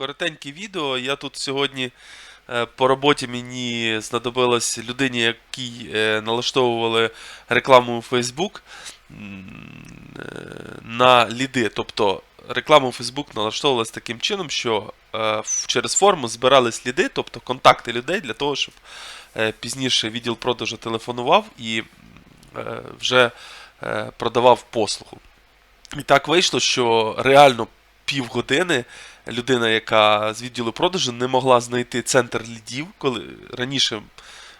коротеньке відео. Я тут сьогодні е, по роботі мені знадобилось людині, якій е, налаштовували рекламу у Facebook е, на ліди. Тобто реклама у Facebook налаштовувалась таким чином, що через форму збирались ліди, тобто контакти людей для того, щоб пізніше відділ продажу телефонував і вже продавав послугу. І так вийшло, що реально півгодини людина, яка з відділу продажу, не могла знайти центр лідів, коли раніше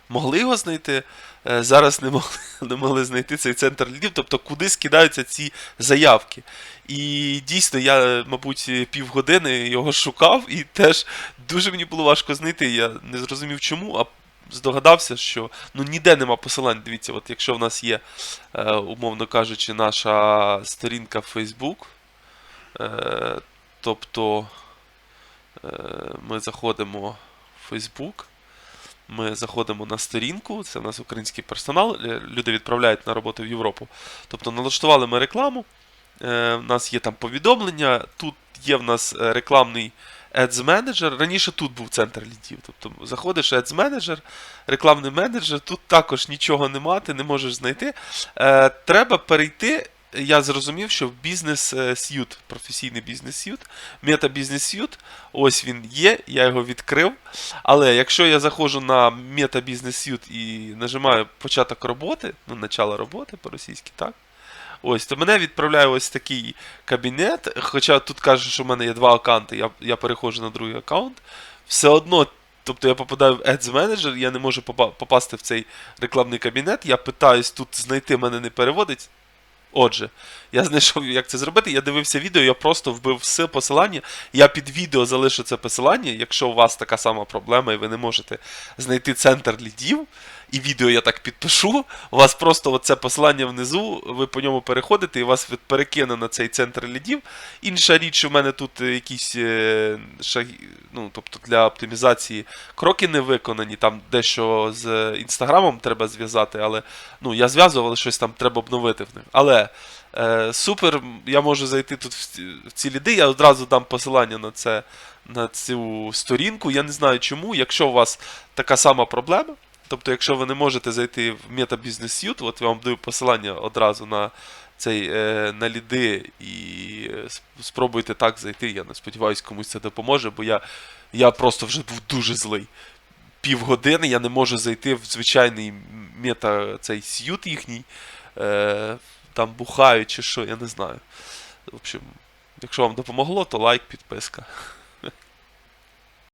могли його знайти, е, зараз не могли, не могли знайти цей центр лідів, тобто куди скидаються ці заявки. І дійсно, я, мабуть, півгодини його шукав, і теж дуже мені було важко знайти. Я не зрозумів чому, а здогадався, що ну ніде нема посилань. Дивіться, от якщо в нас є, е, умовно кажучи, наша сторінка Facebook, тобто е, ми заходимо в Facebook. Ми заходимо на сторінку, це в нас український персонал, е, люди відправляють на роботу в Європу. Тобто налаштували ми рекламу, е, в нас є там повідомлення, тут є в нас е, рекламний Ads Manager. Раніше тут був центр лідів. Тобто заходиш Ads Manager, рекламний менеджер, тут також нічого нема, ти не можеш знайти. Е, треба перейти. Я зрозумів, що бізнес сьют, професійний бізнес сьют, мета бізнес сьют, ось він є, я його відкрив. Але якщо я заходжу на Meta Business Suite і нажимаю початок роботи, ну, начало роботи по-російськи, так? Ось, то мене відправляє ось такий кабінет. Хоча тут каже, що в мене є два аккаунти, я, я переходжу на другий аккаунт. Все одно, тобто я попадаю в Ads Manager, я не можу попасти в цей рекламний кабінет. Я питаюсь тут знайти, мене не переводить. Отже, я знайшов, як це зробити. Я дивився відео, я просто вбив все посилання. Я під відео залишу це посилання. Якщо у вас така сама проблема, і ви не можете знайти центр лідів, і відео я так підпишу, у вас просто оце посилання внизу, ви по ньому переходите, і вас перекине на цей центр лідів. Інша річ, у мене тут е, якісь е, шаги, ну, тобто для оптимізації кроки не виконані, там дещо з інстаграмом треба зв'язати, але ну, я зв'язував, але щось там треба обновити в них. Але е, супер, я можу зайти тут в ці, ліди, я одразу дам посилання на це. На цю сторінку. Я не знаю чому. Якщо у вас така сама проблема, тобто, якщо ви не можете зайти в Meta Business Suite, от я вам даю посилання одразу на цей е, на ліди і е, спробуйте так зайти. Я не сподіваюся, комусь це допоможе, бо я, я просто вже був дуже злий. Півгодини я не можу зайти в звичайний мета цей сьют їхній. Е, там бухають чи що, я не знаю. В общем, якщо вам допомогло, то лайк, підписка.